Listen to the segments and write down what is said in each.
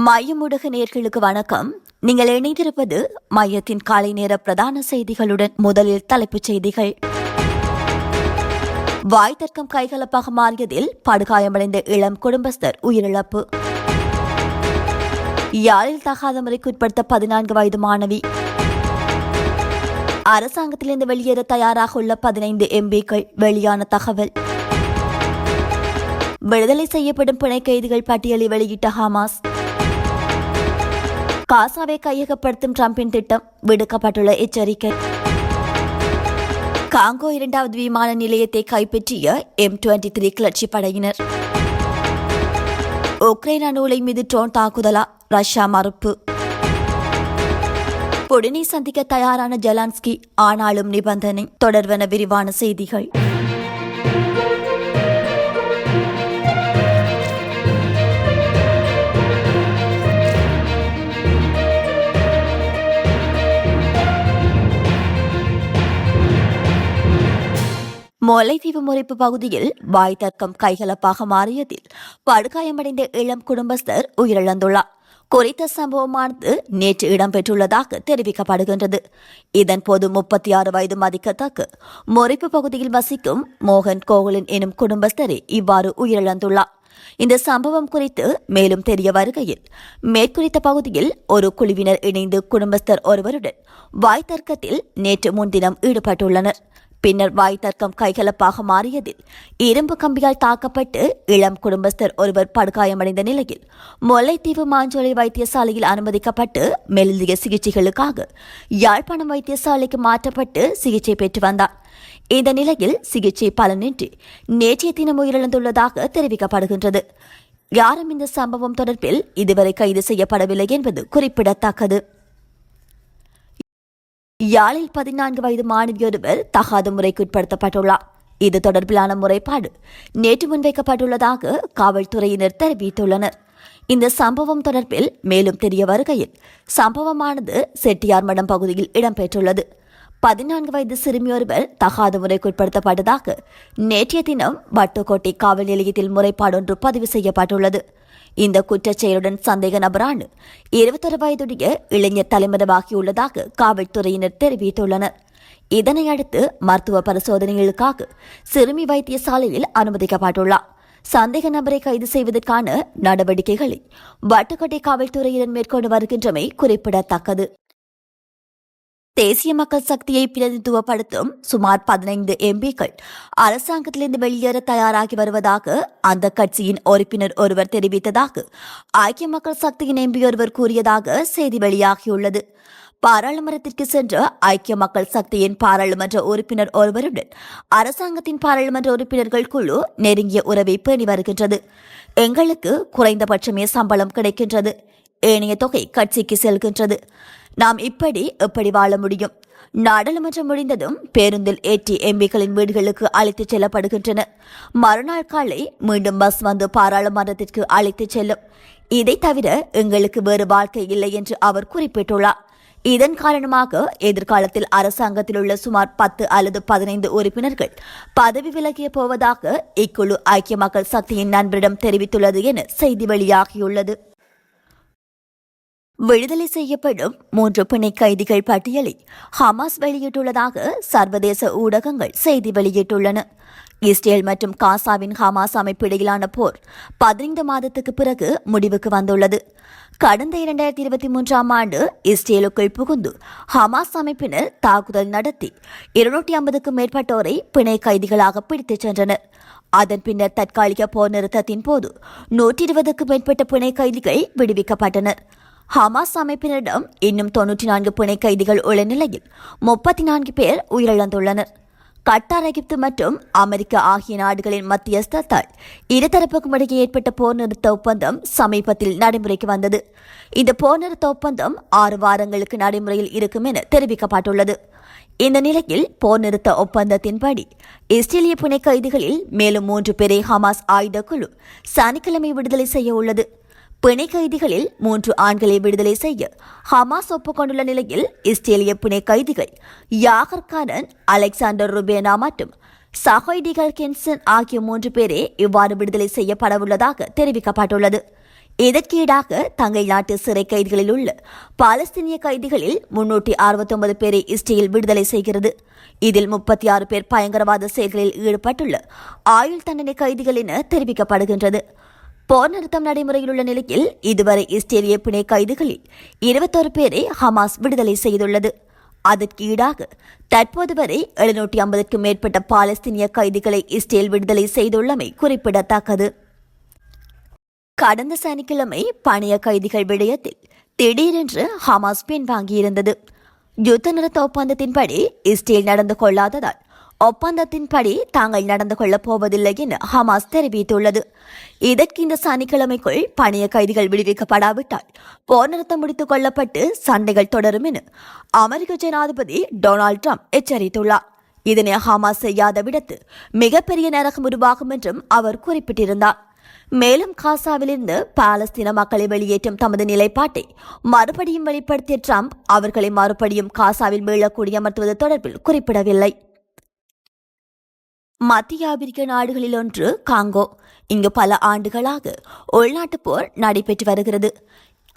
மையம் நேர்களுக்கு வணக்கம். நீங்கள் இணைந்திருப்பது மையத்தின் காலை நேர பிரதான செய்திகளுடன் முதலில் தலைப்புச் செய்திகள். வாய் தர்க்கம் கைகலப்பாக மாறியதில் படுகாயமடைந்த இளம் குடும்பஸ்தர் உயிரிழப்பு. யாழில் தகாத முறைக்குட்படுத்த பதினான்கு வயது மாணவி. அரசாங்கத்திலிருந்து வெளியேற தயாராக உள்ள பதினைந்து எம்பிக்கள் வெளியான தகவல். விடுதலை செய்யப்படும் பிணை கைதிகள் பட்டியலை வெளியிட்ட ஹமாஸ். காசாவை கையகப்படுத்தும் டிரம்பின் திட்டம் விடுக்கப்பட்டுள்ள எச்சரிக்கை. காங்கோ இரண்டாவது விமான நிலையத்தை கைப்பற்றிய எம் டுவெண்டி த்ரீ கிளர்ச்சி படையினர். உக்ரைன் அணு மீது ட்ரோன் தாக்குதலா? ரஷ்யா மறுப்பு. புடினை சந்திக்க தயாரான ஜலான்ஸ்கி ஆனாலும் நிபந்தனை. தொடர்வன விரிவான செய்திகள். முல்லைத்தீவு முறைப்பு பகுதியில் வாய் தர்க்கம் கைகலப்பாக மாறியதில் படுகாயமடைந்த இளம் குடும்பஸ்தர் உயிரிழந்துள்ளார். குறித்த சம்பவமானது நேற்று இடம்பெற்றுள்ளதாக தெரிவிக்கப்படுகின்றது. இதன்போது முப்பத்தி ஆறு வயது மதிக்கத்தக்க முறைப்பு பகுதியில் வசிக்கும் மோகன் கோகலின் எனும் குடும்பஸ்தரே இவ்வாறு உயிரிழந்துள்ளார். இந்த சம்பவம் குறித்து மேலும் தெரிய வருகையில் மேற்குறித்த பகுதியில் ஒரு குழுவினர் இணைந்து குடும்பஸ்தர் ஒருவருடன் வாய் தர்க்கத்தில் நேற்று முன்தினம் ஈடுபட்டுள்ளனர். பின்னர் வாய் தர்க்கம் கைகலப்பாக மாறியதில் இரும்பு கம்பியால் தாக்கப்பட்டு இளம் குடும்பஸ்தர் ஒருவர் படுகாயமடைந்த நிலையில் முல்லைத்தீவு மாஞ்சோலை வைத்தியசாலையில் அனுமதிக்கப்பட்டு மெல்லிய சிகிச்சைகளுக்காக யாழ்ப்பாணம் வைத்தியசாலைக்கு மாற்றப்பட்டு சிகிச்சை பெற்று வந்தார். இந்த நிலையில் சிகிச்சை பலனின்றி நேற்றைய தினம் உயிரிழந்துள்ளதாக தெரிவிக்கப்படுகின்றது. யாரும் இந்த சம்பவம் தொடர்பில் இதுவரை கைது செய்யப்படவில்லை என்பது குறிப்பிடத்தக்கது. யாழில் பதினான்கு வயது மாணவியொருவர் தகாத முறைக்குட்படுத்தப்பட்டுள்ளார் இது தொடர்பிலான முறைப்பாடு நேற்று முன்வைக்கப்பட்டுள்ளதாக காவல்துறையினர் தெரிவித்துள்ளனர். இந்த சம்பவம் தொடர்பில் மேலும் தெரிய வருகையில் சம்பவமானது செட்டியார்மடம் பகுதியில் இடம்பெற்றுள்ளது. பதினான்கு வயது சிறுமியொருவர் தகாத முறைக்குட்படுத்தப்பட்டதாக நேற்றைய தினம் வட்டுக்கோட்டை காவல் நிலையத்தில் முறைப்பாடொன்று பதிவு செய்யப்பட்டுள்ளது. இந்த குற்றச்செயலுடன் சந்தேக நபரான இருபத்தொரு வயதுடைய இளைஞர் தலைமறைவாகியுள்ளதாக காவல்துறையினர் தெரிவித்துள்ளனர். இதனை அடுத்து மருத்துவ பரிசோதனைகளுக்காக சிறுமி வைத்தியசாலையில் அனுமதிக்கப்பட்டுள்ளார். சந்தேக நபரை கைது செய்வதற்கான நடவடிக்கைகளை வட்டுக்கோட்டை காவல்துறையினர் மேற்கொண்டு வருகின்றமை குறிப்பிடத்தக்கது. தேசிய மக்கள் சக்தியை பிரதித்துவப்படுத்தும் சுமார் பதினைந்து எம்பிக்கள் அரசாங்கத்திலிருந்து வெளியேற தயாராகி வருவதாக அந்த கட்சியின் உறுப்பினர் ஒருவர் தெரிவித்ததாக ஐக்கிய மக்கள் சக்தியின் எம்பி ஒருவர் கூறியதாக செய்தி வெளியாகியுள்ளது. பாராளுமன்றத்திற்கு சென்ற ஐக்கிய மக்கள் சக்தியின் பாராளுமன்ற உறுப்பினர் ஒருவருடன் அரசாங்கத்தின் பாராளுமன்ற உறுப்பினர்கள் குழு நெருங்கிய உறவை பேணி வருகின்றது. எங்களுக்கு குறைந்தபட்சமே சம்பளம் கிடைக்கின்றது. ஏனைய தொகை கட்சிக்கு செல்கின்றது. நாம் இப்படி எப்படி வாழ முடியும்? நாடாளுமன்றம் முடிந்ததும் பேருந்தில் ஏற்றி எம்பிக்களின் வீடுகளுக்கு அழைத்துச் செல்லப்படுகின்றன. மறுநாள் காலை மீண்டும் பஸ் வந்து பாராளுமன்றத்திற்கு அழைத்துச் செல்லும். இதை தவிர எங்களுக்கு வேறு வாழ்க்கை இல்லை என்று அவர் குறிப்பிட்டுள்ளார். இதன் காரணமாக எதிர்காலத்தில் அரசாங்கத்தில் உள்ள சுமார் பத்து அல்லது பதினைந்து உறுப்பினர்கள் பதவி விலகிய போவதாக இக்குழு ஐக்கிய மக்கள் சக்தியின் நண்பரிடம் தெரிவித்துள்ளது என செய்தி வெளியாகியுள்ளது. விடுதலை செய்யப்படும் மூன்று பிணை கைதிகள் பட்டியலை ஹமாஸ் வெளியிட்டுள்ளதாக சர்வதேச ஊடகங்கள் செய்தி வெளியிட்டுள்ளன. இஸ்ரேல் மற்றும் காசாவின் ஹமாஸ் அமைப்பு இடையிலான போர் பதினைந்து மாதத்துக்கு பிறகு முடிவுக்கு வந்துள்ளது. கடந்த இரண்டாயிரத்தி இருபத்தி மூன்றாம் ஆண்டு இஸ்ரேலுக்குள் புகுந்து ஹமாஸ் அமைப்பினர் தாக்குதல் நடத்தி இருநூற்றி ஐம்பதுக்கும் மேற்பட்டோரை பிணை கைதிகளாக பிடித்துச் சென்றனர். அதன் பின்னர் தற்காலிக போர் நிறுத்தத்தின் போது நூற்றி இருபதுக்கும் மேற்பட்ட பிணை கைதிகள் விடுவிக்கப்பட்டனர். ஹமாஸ் அமைப்பினரிடம் இன்னும் தொன்னூற்றி நான்கு பிணை கைதிகள் உள்ள நிலையில் முப்பத்தி நான்கு பேர் உயிரிழந்துள்ளனர். கட்டார் எகிப்து மற்றும் அமெரிக்கா ஆகிய நாடுகளின் மத்தியஸ்தத்தால் இருதரப்புக்கும் இடையே ஏற்பட்ட போர் நிறுத்த ஒப்பந்தம் சமீபத்தில் நடைமுறைக்கு வந்தது. இந்த போர் நிறுத்த ஒப்பந்தம் ஆறு வாரங்களுக்கு நடைமுறையில் இருக்கும் என தெரிவிக்கப்பட்டுள்ளது. இந்த நிலையில் போர் நிறுத்த ஒப்பந்தத்தின்படி இஸ்ரேலிய புனை கைதிகளில் மேலும் மூன்று பேரை ஹமாஸ் ஆயுத குழு சனிக்கிழமை விடுதலை செய்ய உள்ளது. பிணை கைதிகளில் மூன்று ஆண்களை விடுதலை செய்ய ஹமாஸ் ஒப்புக்கொண்டுள்ள நிலையில் இஸ்ரேலிய பிணை கைதிகள் யாகர் கானன் அலெக்சாண்டர் ருபேனா மற்றும் சஹோய்டிகல் கென்சன் ஆகிய மூன்று பேரே இவ்வாறு விடுதலை செய்யப்படவுள்ளதாக தெரிவிக்கப்பட்டுள்ளது. இதற்கீடாக தங்கை நாட்டு சிறை கைதிகளில் உள்ள பாலஸ்தீனிய கைதிகளில் முன்னூற்றி அறுபத்தொன்பது பேரை இஸ்ரேல் விடுதலை செய்கிறது. இதில் முப்பத்தி ஆறு பேர் பயங்கரவாத செயல்களில் ஈடுபட்டுள்ள ஆயுள் தண்டனை கைதிகள் என தெரிவிக்கப்படுகின்றது. போர் நிறுத்தம் நடைமுறையில் உள்ள நிலையில் இதுவரை இஸ்ரேலிய பிணை கைதிகளில் இருபத்தொரு பேரை ஹமாஸ் விடுதலை செய்துள்ளது. அதற்கு ஈடாக தற்போது வரை எழுநூற்றி ஐம்பதுக்கும் மேற்பட்ட பாலஸ்தீனிய கைதிகளை இஸ்ரேல் விடுதலை செய்துள்ளமை குறிப்பிடத்தக்கது. கடந்த சனிக்கிழமை பணிய கைதிகள் விடயத்தில் திடீரென்று ஹமாஸ் பின்வாங்கியிருந்தது. யுத்த நிறுத்த ஒப்பந்தத்தின்படி இஸ்ரேல் நடந்து கொள்ளாததால் ஒப்பந்தத்தின்படி தாங்கள் நடந்து கொள்ளப் போவதில்லை என ஹமாஸ் தெரிவித்துள்ளது. இதற்கு இந்த சனிக்கிழமைக்குள் பணிய கைதிகள் விடுவிக்கப்படாவிட்டால் போர் நிறுத்தம் முடித்துக் கொள்ளப்பட்டு சண்டைகள் தொடரும் என அமெரிக்க ஜனாதிபதி டொனால்டு ட்ரம்ப் எச்சரித்துள்ளார். இதனை ஹமாஸ் செய்யாத விடத்து மிகப்பெரிய நரகம் உருவாகும் என்றும் அவர் குறிப்பிட்டிருந்தார். மேலும் காசாவிலிருந்து பாலஸ்தீன மக்களை வெளியேற்றும் தமது நிலைப்பாட்டை மறுபடியும் வெளிப்படுத்திய ட்ரம்ப் அவர்களை மறுபடியும் காசாவில் மீளக்குடியமர்த்துவது தொடர்பில் குறிப்பிடவில்லை. மத்திய ஆப்பிரிக்க நாடுகளில் ஒன்று காங்கோ. இங்கு பல ஆண்டுகளாக உள்நாட்டுப் போர் நடைபெற்று வருகிறது.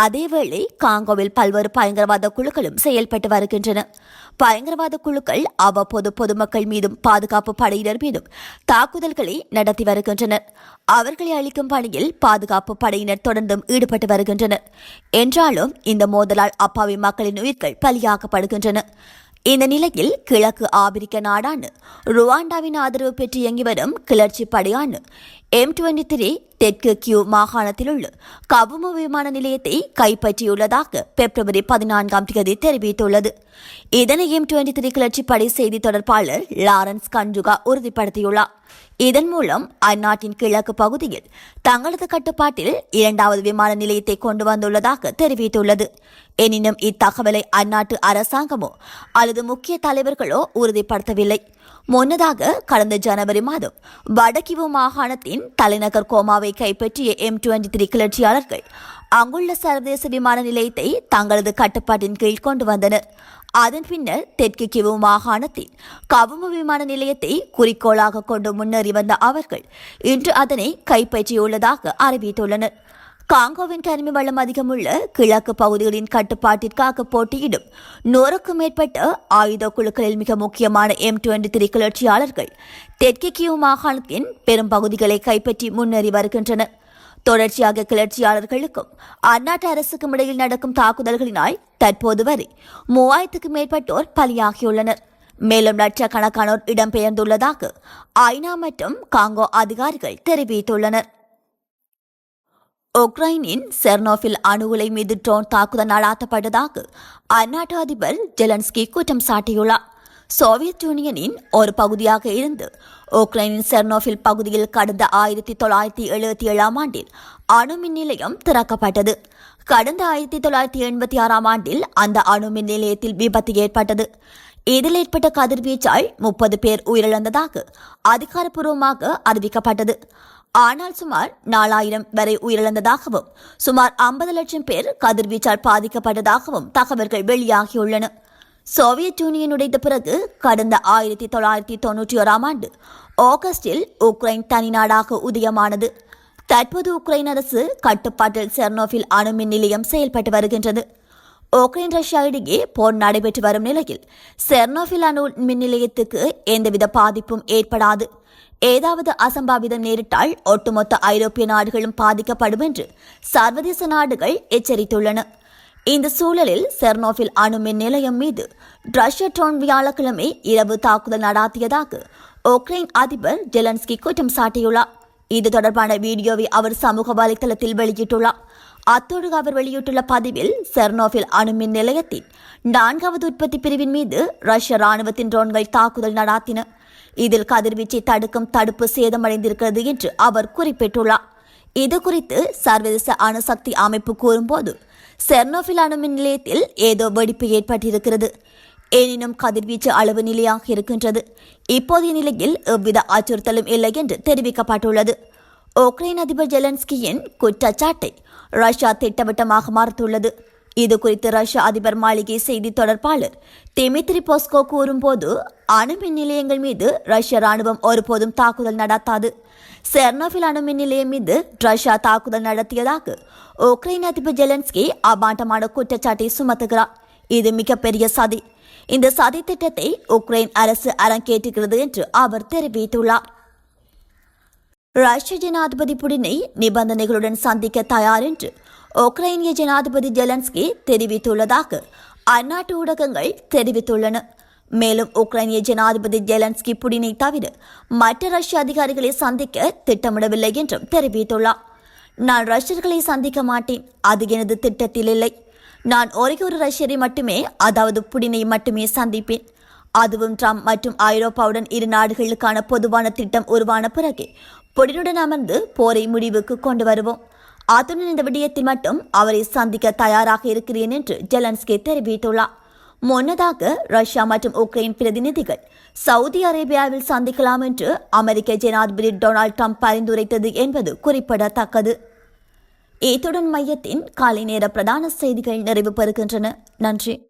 அதேவேளை காங்கோவில் பல்வேறு பயங்கரவாத குழுக்களும் செயல்பட்டு வருகின்றன. பயங்கரவாத குழுக்கள் அவ்வப்போது பொதுமக்கள் மீதும் பாதுகாப்பு படையினர் மீதும் தாக்குதல்களை நடத்தி வருகின்றனர். அவர்களை அளிக்கும் பணியில் பாதுகாப்பு படையினர் தொடர்ந்தும் ஈடுபட்டு வருகின்றனர். என்றாலும் இந்த மோதலால் அப்பாவி மக்களின் உயிர்கள் பலியாக்கப்படுகின்றன. இந்த நிலையில் கிழக்கு ஆப்பிரிக்க நாடான ருவாண்டாவின் ஆதரவு பெற்று இயங்கி வரும் கிளர்ச்சி படையான எம் டுவெண்டி த்ரீ தெற்கு கியூ மாகாணத்தில் உள்ள கவும விமான நிலையத்தை கைப்பற்றியுள்ளதாக பிப்ரவரி பதினான்காம் தேதி தெரிவித்துள்ளது. இதனை எம் டுவெண்டி த்ரீ கிளர்ச்சி படை செய்தி தொடர்பாளர் லாரன்ஸ் கஞ்சுகா உறுதிப்படுத்தியுள்ளார். இதன் மூலம் அந்நாட்டின் கிழக்கு பகுதியில் தங்களது கட்டுப்பாட்டில் இரண்டாவது விமான நிலையத்தை கொண்டு வந்துள்ளதாக தெரிவித்துள்ளது. எனினும் இத்தகவலை அந்நாட்டு அரசாங்கமோ அல்லது முக்கிய தலைவர்களோ உறுதிப்படுத்தவில்லை. முன்னதாக கடந்த ஜனவரி மாதம் வடகிவு மாகாணத்தின் தலைநகர் கோமாவை கைப்பற்றிய எம் டுவெண்டி த்ரீ கிளர்ச்சியாளர்கள் அங்குள்ள சர்வதேச விமான நிலையத்தை தங்களது கட்டுப்பாட்டின் கீழ் கொண்டு வந்தனர். அதன் பின்னர் தெற்கு கிவு மாகாணத்தின் கவும விமான நிலையத்தை குறிக்கோளாக கொண்டு முன்னேறி வந்த அவர்கள் இன்று அதனை கைப்பற்றியுள்ளதாக அறிவித்துள்ளனர். காங்கோவின் கனிம வளம் அதிகமுள்ள கிழக்கு பகுதிகளின் கட்டுப்பாட்டிற்காக போட்டியிடும் நூறுக்கும் மேற்பட்ட ஆயுத குழுக்களில் மிக முக்கியமான எம் டுவெண்டி த்ரீ கிளர்ச்சியாளர்கள் தெற்கு கியூ மாகாணத்தின் பெரும் பகுதிகளை கைப்பற்றி முன்னேறி வருகின்றனர். தொடர்ச்சியாக கிளர்ச்சியாளர்களுக்கும் அந்நாட்டு அரசுக்கும் இடையில் நடக்கும் தாக்குதல்களினால் தற்போது வரை மூவாயிரத்துக்கும் மேற்பட்டோர் பலியாகியுள்ளனர். மேலும் லட்சக்கணக்கானோர் இடம்பெயர்ந்துள்ளதாக ஐநா மற்றும் காங்கோ அதிகாரிகள் தெரிவித்துள்ளனர். உக்ரைனின் செர்னோஃபில் அணு உலை மீது ட்ரோன் தாக்குதல் நடாத்தப்பட்டதாக அந்நாட்டு அதிபர் ஜெலன்ஸ்கி குற்றம் சாட்டியுள்ளார். சோவியத் யூனியனின் ஒரு பகுதியாக இருந்து உக்ரைனின் செர்னோஃபில் பகுதியில் கடந்த ஆயிரத்தி தொள்ளாயிரத்தி எழுபத்தி ஏழாம் ஆண்டில் அணு மின் நிலையம் திறக்கப்பட்டது. கடந்த ஆயிரத்தி தொள்ளாயிரத்தி எண்பத்தி ஆறாம் ஆண்டில் அந்த அணு மின் நிலையத்தில் விபத்து ஏற்பட்டது. இதில் ஏற்பட்ட கதிர்வீச்சால் முப்பது பேர் உயிரிழந்ததாக அதிகாரப்பூர்வமாக அறிவிக்கப்பட்டது. ஆனால் சுமார் நாலாயிரம் வரை உயிரிழந்ததாகவும் சுமார் ஐம்பது லட்சம் பேர் கதிர்வீச்சால் பாதிக்கப்பட்டதாகவும் தகவல்கள் வெளியாகியுள்ளன. சோவியத் யூனியன் உடைந்த பிறகு கடந்த ஆயிரத்தி தொள்ளாயிரத்தி தொன்னூற்றி ஓராம் ஆண்டு ஆகஸ்டில் உக்ரைன் தனிநாடாக உதயமானது. தற்போது உக்ரைன் அரசு கட்டுப்பாட்டில் செர்னோஃபில் அணுமின் நிலையம் செயல்பட்டு வருகின்றது. உக்ரைன் ரஷ்யா இடையே போர் நடைபெற்று வரும் நிலையில் செர்னோஃபில் அணு மின் நிலையத்துக்கு எந்தவித பாதிப்பும் ஏற்படாது. ஏதாவது அசம்பாவிதம் நேரிட்டால் ஒட்டுமொத்த ஐரோப்பிய நாடுகளும் பாதிக்கப்படும் என்று சர்வதேச நாடுகள் எச்சரித்துள்ளன. இந்த சூழலில் செர்னோஃபில் அணு மின் நிலையம் மீது ரஷ்ய ட்ரோன் வியாழக்கிழமை இரவு தாக்குதல் நடாத்தியதாக உக்ரைன் அதிபர் ஜெலன்ஸ்கி குற்றம் சாட்டியுள்ளார். இது தொடர்பான வீடியோவை அவர் சமூக வலைதளத்தில் வெளியிட்டுள்ளார். அத்தோடு அவர் வெளியிட்டுள்ள பதிவில் செர்னோஃபில் அணு மின் நிலையத்தின் நான்காவது உற்பத்தி பிரிவின் மீது ரஷ்ய ராணுவத்தின் ட்ரோன்கள் தாக்குதல் நடாத்தின. இதில் கதிர்வீச்சை தடுக்கும் தடுப்பு சேதமடைந்திருக்கிறது என்று அவர் குறிப்பிட்டுள்ளார். இது குறித்து சர்வதேச அணுசக்தி அமைப்பு கூறும்போது செர்னோபில் அணுமின் நிலையத்தில் ஏதோ வெடிப்பு ஏற்பட்டிருக்கிறது. எனினும் கதிர்வீச்சு அளவு நிலையாக இருக்கின்றது. இப்போதைய நிலையில் எவ்வித அச்சுறுத்தலும் இல்லை என்று தெரிவிக்கப்பட்டுள்ளது. உக்ரைன் அதிபர் ஜெலன்ஸ்கியின் குற்றச்சாட்டை ரஷ்யா திட்டவட்டமாக மறுத்துள்ளது. இது குறித்து ரஷ்ய அதிபர் மாளிகை செய்தி தொடர்பாளர் தெமித்ரி போஸ்கோ கூறும்போது அணுமின் நிலையங்கள் மீது ரஷ்ய ராணுவம் ஒருபோதும் தாக்குதல் நடத்தாது. செர்னோவில் அணுமின் நிலையம் மீது ரஷ்யா தாக்குதல் நடத்தியதாக உக்ரைன் அதிபர் ஜெலன்ஸ்கி அபாண்டமான குற்றச்சாட்டை சுமத்துகிறார். இது மிகப்பெரிய சதி. இந்த சதி திட்டத்தை உக்ரைன் அரசு அரங்கேற்றுகிறது என்று அவர் தெரிவித்துள்ளார். ரஷ்ய ஜனாதிபதி புடினை நிபந்தனைகளுடன் சந்திக்க தயார் என்று உக்ரைனிய ஜனாதிபதி ஜெலன்ஸ்கி தெரிவித்துள்ளதாக அந்நாட்டு ஊடகங்கள் தெரிவித்துள்ளன. மேலும் உக்ரைனிய ஜனாதிபதி ஜெலன்ஸ்கி புடினை தவிர மற்ற ரஷ்ய அதிகாரிகளை சந்திக்க திட்டமிடவில்லை என்றும் தெரிவித்துள்ளார். நான் ரஷ்யர்களை சந்திக்க மாட்டேன். அது எனது திட்டத்தில் இல்லை. நான் ஒரே ஒரு ரஷ்யரை மட்டுமே அதாவது புடினை மட்டுமே சந்திப்பேன். அதுவும் ட்ரம்ப் மற்றும் ஐரோப்பாவுடன் இரு நாடுகளுக்கான பொதுவான திட்டம் உருவான பிறகு புடினுடன் அமர்ந்து போரை முடிவுக்கு கொண்டு வருவோம். அத்துடன் இந்த விடயத்தில் மட்டும் அவரை சந்திக்க தயாராக இருக்கிறேன் என்று ஜெலன்ஸ்கி தெரிவித்துள்ளார். முன்னதாக ரஷ்யா மற்றும் உக்ரைன் பிரதிநிதிகள் சவுதி அரேபியாவில் சந்திக்கலாம் என்று அமெரிக்க ஜனாதிபதி டொனால்ட் ட்ரம்ப் பரிந்துரைத்தது என்பது குறிப்பிடத்தக்கது. இத்துடன் மையத்தின் காலை நேர பிரதான செய்திகள் நிறைவு பெறுகின்றன. நன்றி.